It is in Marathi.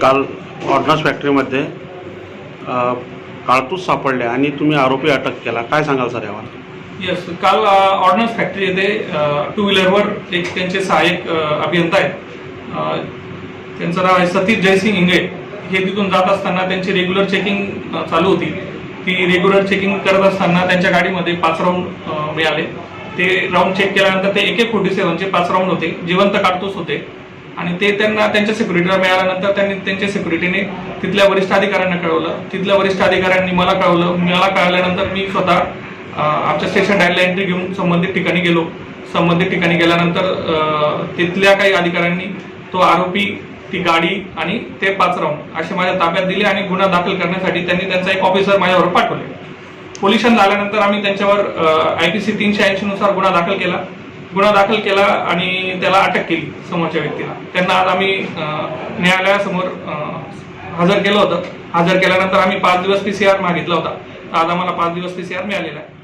काल ऑर्डनन्स फॅक्टरीमध्ये काळतूस सापडले आणि तुम्ही आरोपी अटक केला. काय सांगाल सर यावर? येस काल ऑर्डनन्स फॅक्टरी येथे टू व्हीलरवर एक त्यांचे सहाय्यक अभियंता आहेत. त्यांचं नाव आहे सतीश जयसिंग इंगळे. हे तिथून जात असताना त्यांची रेग्युलर चेकिंग चालू होती. ती रेग्युलर चेकिंग करत असताना त्यांच्या गाडीमध्ये पाच राऊंड मिळाले. ते राऊंड चेक केल्यानंतर ते एक एक फोर्टी सेवनचे पाच राऊंड होते. जिवंत काढतोच होते. आणि ते त्यांना त्यांच्या सिक्युरिटीला मिळाल्यानंतर त्यांनी त्यांच्या सिक्युरिटीने तिथल्या वरिष्ठ अधिकाऱ्यांना कळवलं. तिथल्या वरिष्ठ अधिकाऱ्यांनी मला कळवलं. मला कळल्यानंतर मी स्वतः आमच्या स्टेशन डायरला एंट्री घेऊन संबंधित ठिकाणी गेलो. संबंधित ठिकाणी गेल्यानंतर तिथल्या काही अधिकाऱ्यांनी तो आरोपी ती गाडी आणि ते पाच राऊंड असे माझ्या ताब्यात दिले आणि गुन्हा दाखल करण्यासाठी त्यांनी त्यांचा एक ऑफिसर माझ्यावर पाठवले. पोल्युशन झाल्यानंतर आम्ही त्यांच्यावर आय पी सी तीनशे ऐंशी नुसार गुन्हा दाखल केला. गुन्हा दाखल केला आणि त्याला अटक केली समोरच्या व्यक्तीला. त्यांना आज आम्ही न्यायालयासमोर हजर केलं होतं. हजर केल्यानंतर आम्ही पाच दिवस पीसीआर मागितला होता. तर आज आम्हाला पाच दिवस पीसीआर मिळालेला आहे.